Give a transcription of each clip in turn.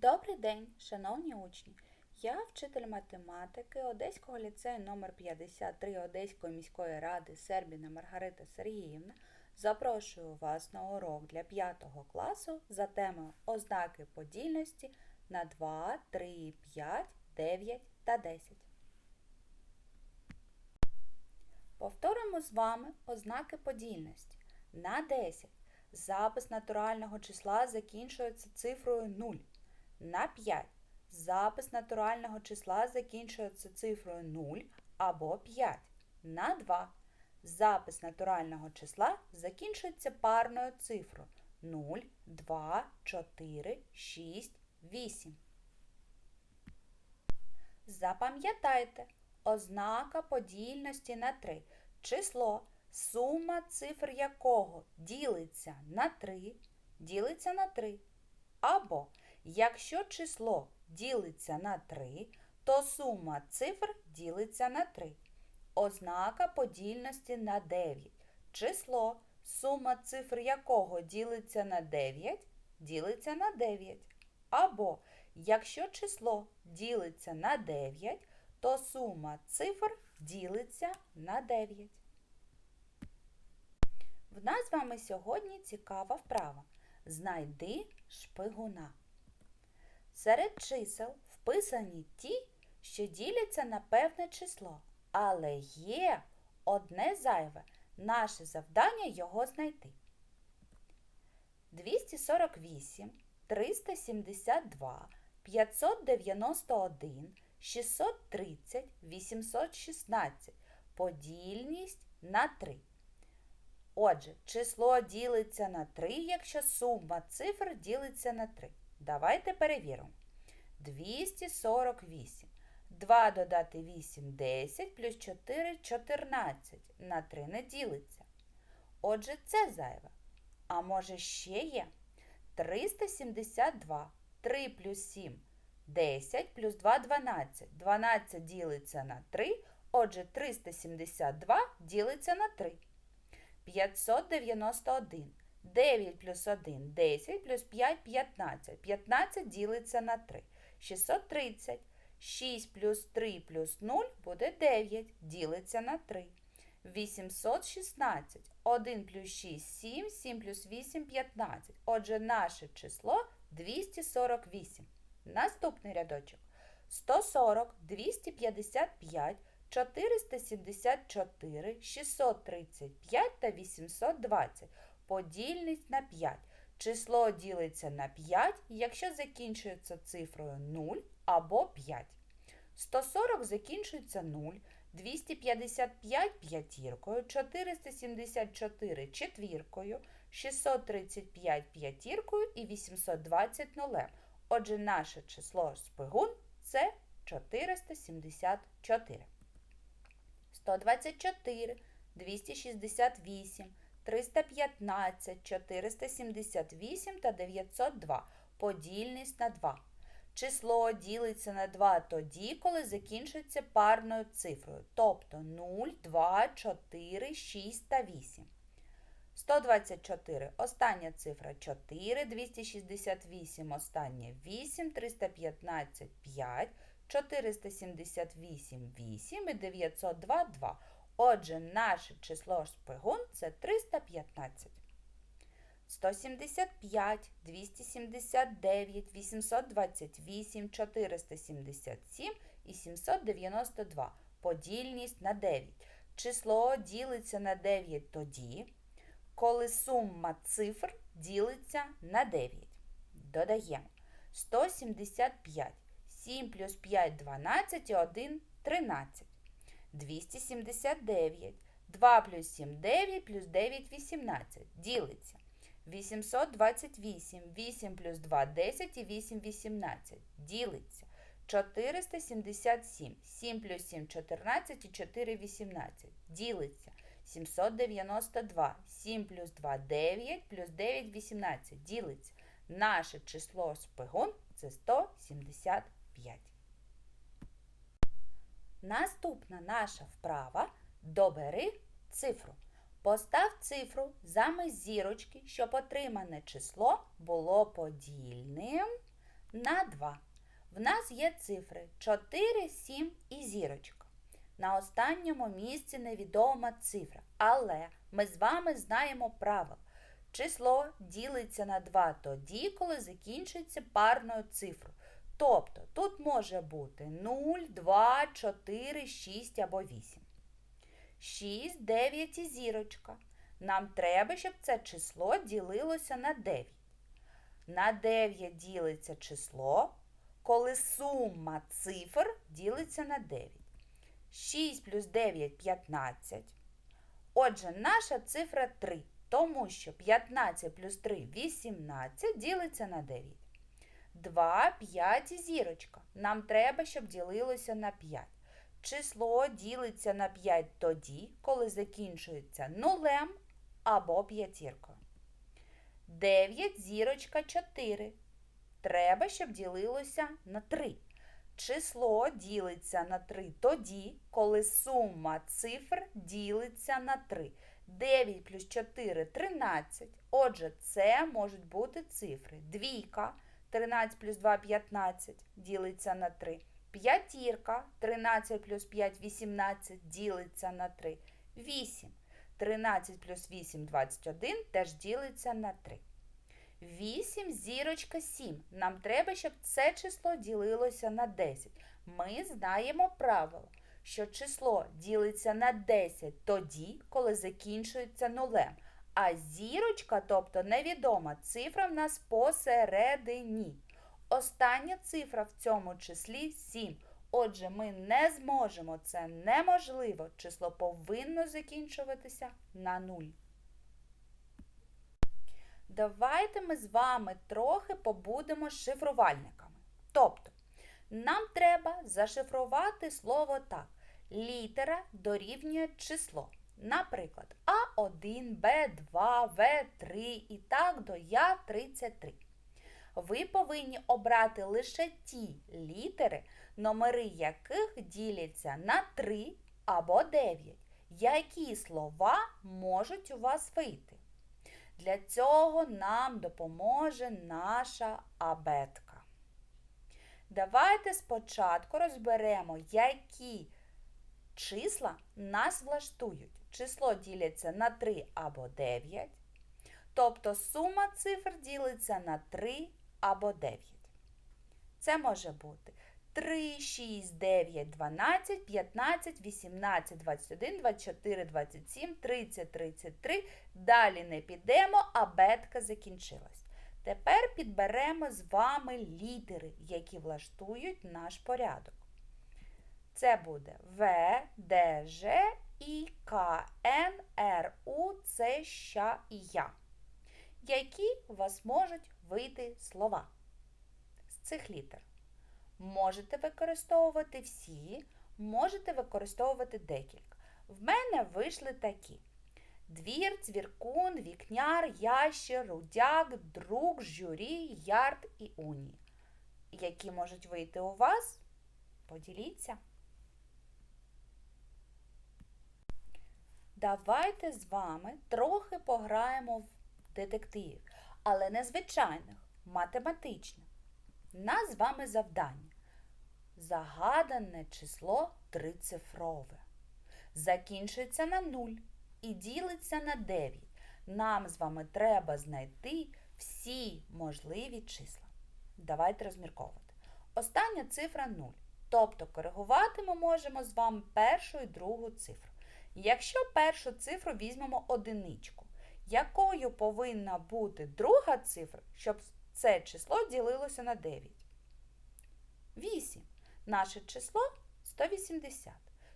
Добрий день, шановні учні! Я вчитель математики Одеського ліцею номер 53 Одеської міської ради Сербіна Маргарита Сергіївна. Запрошую вас на урок для 5 класу за темою ознаки подільності на 2, 3, 5, 9 та 10. Повторимо з вами ознаки подільності. На 10 запис натурального числа закінчується цифрою 0. На 5 запис натурального числа закінчується цифрою 0 або 5. На 2 запис натурального числа закінчується парною цифрою 0, 2, 4, 6, 8. Запам'ятайте, ознака подільності на 3. Число, сума цифр якого ділиться на 3, ділиться на 3. Або якщо число ділиться на 3, то сума цифр ділиться на 3. Ознака подільності на 9. Число, сума цифр якого ділиться на 9, ділиться на 9. Або якщо число ділиться на 9, то сума цифр ділиться на 9. В нас з вами сьогодні цікава вправа. Знайди шпигуна. Серед чисел вписані ті, що діляться на певне число, але є одне зайве. Наше завдання його знайти. 248, 372, 591, 630, 816. Подільність на 3. Отже, число ділиться на 3, якщо сума цифр ділиться на 3. Давайте перевіримо. 248. 2 додати 8 10 плюс 4 14. На 3 не ділиться. Отже, це зайве. А може ще є? 372. 3 плюс 7 10 плюс 2 12. 12 ділиться на 3. Отже, 372 ділиться на 3. 591. 9 плюс 1 10 плюс 5 15. 15 ділиться на 3. 630. 6 плюс 3 плюс 0 буде 9. Ділиться на 3. 816. 1 плюс 6 7, 7 плюс 8 15. Отже, наше число 248. Наступний рядочок. 140, 255, 474, 635 та 820. Подільність на 5. Число ділиться на 5, якщо закінчується цифрою 0 або 5. 140 закінчується 0, 255 п'ятіркою, 474 четвіркою, 635 п'ятіркою і 820 нулем. Отже, наше число шпигун це 474. 124, 268, 315, 478 та 902. Подільність на 2. Число ділиться на 2 тоді, коли закінчується парною цифрою, тобто 0, 2, 4, 6 та 8. 124 остання цифра 4, 268 остання 8, 315 5, 478 8 і 902 2. Отже, наше число шпигун це 315. 175, 279, 828, 477 і 792. Подільність на 9. Число ділиться на 9 тоді, коли сума цифр ділиться на 9. Додаємо 175. 7 плюс 5 12 і 1 13. 279. 2 плюс 7 9 плюс 9 18. Ділиться. 828. 8 плюс 2 10 і 8 18. Ділиться. 477. 7 плюс 7 14 і 4 18. Ділиться. 792. 7 плюс 2 9 плюс 9 18. Ділиться. Наше число шпигун це 175. Наступна наша вправа добери цифру. Постав цифру замість зірочки, щоб отримане число було подільним на 2. В нас є цифри 4, 7 і зірочка. На останньому місці невідома цифра, але ми з вами знаємо правило. Число ділиться на 2 тоді, коли закінчується парною цифрою. Тобто тут може бути 0, 2, 4, 6 або 8. 6, 9 і зірочка. Нам треба, щоб це число ділилося на 9. На 9 ділиться число, коли сума цифр ділиться на 9. 6 плюс 9 15. Отже, наша цифра 3, тому що 15 плюс 3 18 ділиться на 9. 2, 5 і зірочка. Нам треба, щоб ділилося на 5. Число ділиться на 5 тоді, коли закінчується нулем або п'ятіркою. 9 зірочка 4. Треба, щоб ділилося на 3. Число ділиться на 3 тоді, коли сума цифр ділиться на 3. 9 плюс 4 13. Отже, це можуть бути цифри. Двійка 13 плюс 2 15 ділиться на 3. П'ятірка 13 плюс 5 18 ділиться на 3. 8. 13 плюс 8 21 теж ділиться на 3. 8 зірочка 7. Нам треба, щоб це число ділилося на 10. Ми знаємо правило, що число ділиться на 10 тоді, коли закінчується нулем. А зірочка, тобто невідома цифра в нас посередині. Остання цифра в цьому числі 7. Отже, ми не зможемо, це неможливо. Число повинно закінчуватися на 0. Давайте ми з вами трохи побудемо шифрувальниками. Тобто, нам треба зашифрувати слово так. Літера дорівнює число. Наприклад, А1, Б2, В3 і так до Я33. Ви повинні обрати лише ті літери, номери яких діляться на 3 або 9. Які слова можуть у вас вийти? Для цього нам допоможе наша абетка. Давайте спочатку розберемо, які числа нас влаштують. Число ділиться на 3 або 9. Тобто сума цифр ділиться на 3 або 9. Це може бути 3, 6, 9, 12, 15, 18, 21, 24, 27, 30, 33. Далі не підемо, а бетка закінчилась. Тепер підберемо з вами літери, які влаштують наш порядок. Це буде В, Д, Ж, І, К, Н, Р, У, Ц, Щ і Я. Які у вас можуть вийти слова з цих літер? Можете використовувати всі, можете використовувати декілька. В мене вийшли такі: двір, цвіркун, вікняр, ящер, рудяк, друг, журі, ярд і уні. Які можуть вийти у вас? Поділіться. Давайте з вами трохи пограємо в детективів, але не звичайних, математичних. Нас з вами завдання. Загадане число трицифрове. Закінчується на 0 і ділиться на 9. Нам з вами треба знайти всі можливі числа. Давайте розмірковувати. Остання цифра 0. Тобто коригувати ми можемо з вами першу і другу цифру. Якщо першу цифру візьмемо одиничку, якою повинна бути друга цифра, щоб це число ділилося на 9? 8. Наше число 180.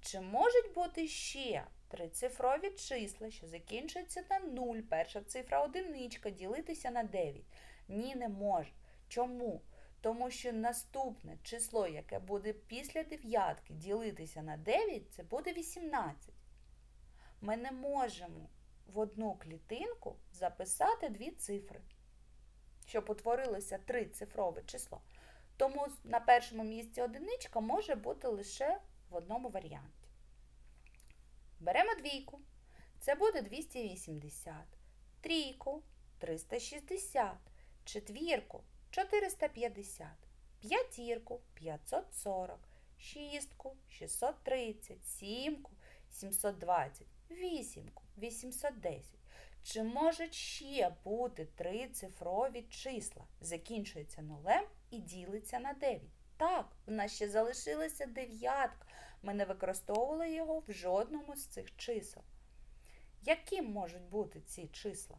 Чи можуть бути ще трицифрові числа, що закінчуються на 0, перша цифра одиничка, ділитися на 9? Ні, не може. Чому? Тому що наступне число, яке буде після дев'ятки ділитися на 9, це буде 18. Ми не можемо в одну клітинку записати дві цифри, щоб утворилося трицифрове число. Тому на першому місці одиничка може бути лише в одному варіанті. Беремо двійку. Це буде 280, трійку 360, четвірку 450, п'ятірку 540, шістку 630, сімку 720, вісімку 810. Чи можуть ще бути трицифрові числа? Закінчується нулем і ділиться на 9. Так, в нас ще залишилася дев'ятка. Ми не використовували його в жодному з цих чисел. Яким можуть бути ці числа?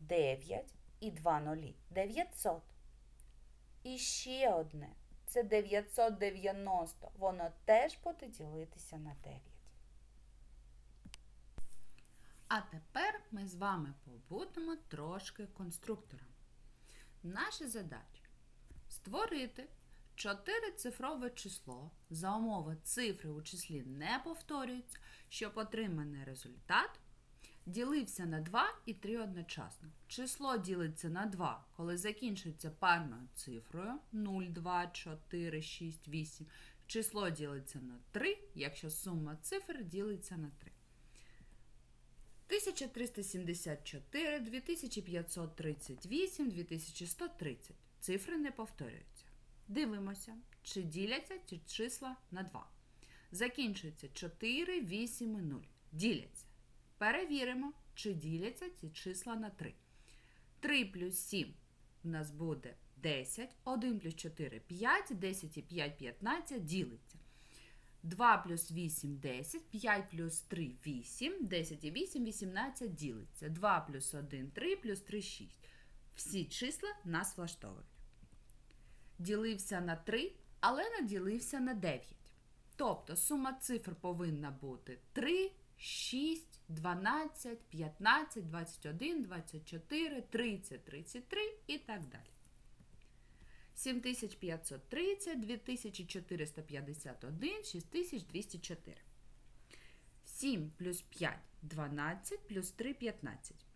9 і 2 нулі. 900. І ще одне. Це 990. Воно теж буде ділитися на 9. А тепер ми з вами побудемо трошки конструктором. Наша задача створити чотирицифрове число за умови цифри у числі не повторюються, щоб отриманий результат ділився на 2 і 3 одночасно. Число ділиться на 2, коли закінчується парною цифрою 0, 2, 4, 6, 8. Число ділиться на 3, якщо сума цифр ділиться на 3. 1374, 2538, 2130. Цифри не повторюються. Дивимося, чи діляться ці числа на 2. Закінчується 4, 8 і 0. Діляться. Перевіримо, чи діляться ці числа на 3. 3 плюс 7 у нас буде 10, 1 плюс 4 5, 10 і 5 15 ділиться. 2 плюс 8 10, 5 плюс 3 8, 10 і 8 18 ділиться. 2 плюс 1 3 плюс 3 6. Всі числа нас влаштовують. Ділився на 3, але не ділився на 9. Тобто сума цифр повинна бути 3, 6, 12, 15, 21, 24, 30, 33 і так далі. 7530, 2451, 6204. 7 плюс 5 12 плюс 3 15.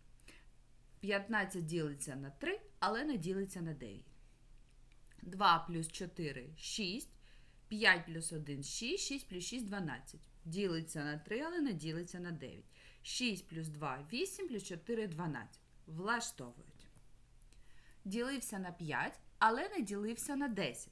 15 ділиться на 3, але не ділиться на 9. 2 плюс 4 6. 5 плюс 1 6, 6 плюс 6 12. Ділиться на 3, але не ділиться на 9. 6 плюс 2 8 плюс 4 12. Влаштовують. Ділився на 5, але не ділився на 10.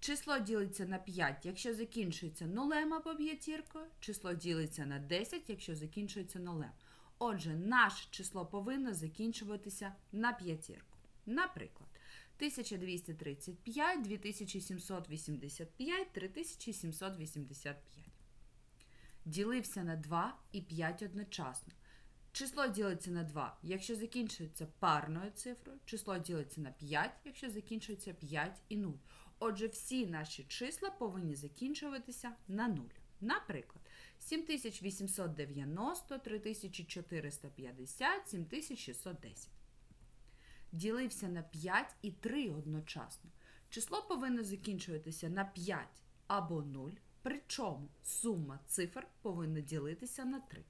Число ділиться на 5, якщо закінчується нулем або п'ятіркою. Число ділиться на 10, якщо закінчується нулем. Отже, наше число повинно закінчуватися на п'ятірку. Наприклад, 1235, 2785, 3785. Ділився на 2 і 5 одночасно. Число ділиться на 2, якщо закінчується парною цифрою. Число ділиться на 5, якщо закінчується 5 і 0. Отже, всі наші числа повинні закінчуватися на 0. Наприклад, 7890, 3450, 7610. Ділився на 5 і 3 одночасно. Число повинно закінчуватися на 5 або 0, причому сума цифр повинна ділитися на 3.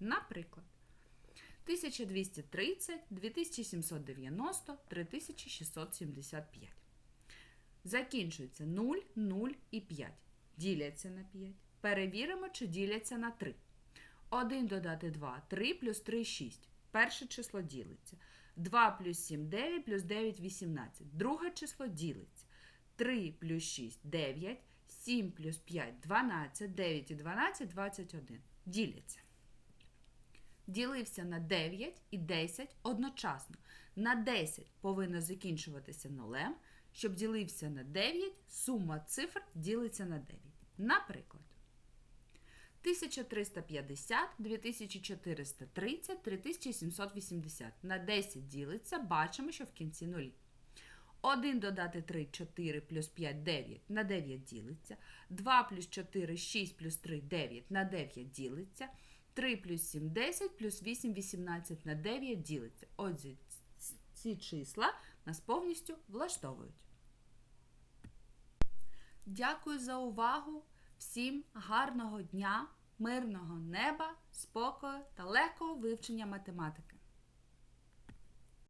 Наприклад, 1230, 2790, 3675. Закінчується 0, 0 і 5. Діляться на 5. Перевіримо, чи діляться на 3. 1 додати 2, 3 плюс 3 6. Перше число ділиться. 2 плюс 7 9 плюс 9 18. Друге число ділиться. 3 плюс 6 9, 7 плюс 5 12, 9 і 12 21. Діляться. Ділився на 9 і 10 одночасно. На 10 повинно закінчуватися нулем. Щоб ділився на 9, сума цифр ділиться на 9. Наприклад, 1350, 2430, 3780. На 10 ділиться, бачимо, що в кінці нулі. 1 додати 3 4 плюс 5 9 на 9 ділиться. 2 плюс 4 6 плюс 3 9 на 9 ділиться. 3 плюс 7 10 плюс 8 18 на 9 ділиться. Отже, ці числа нас повністю влаштовують. Дякую за увагу. Всім гарного дня, мирного неба, спокою та легкого вивчення математики.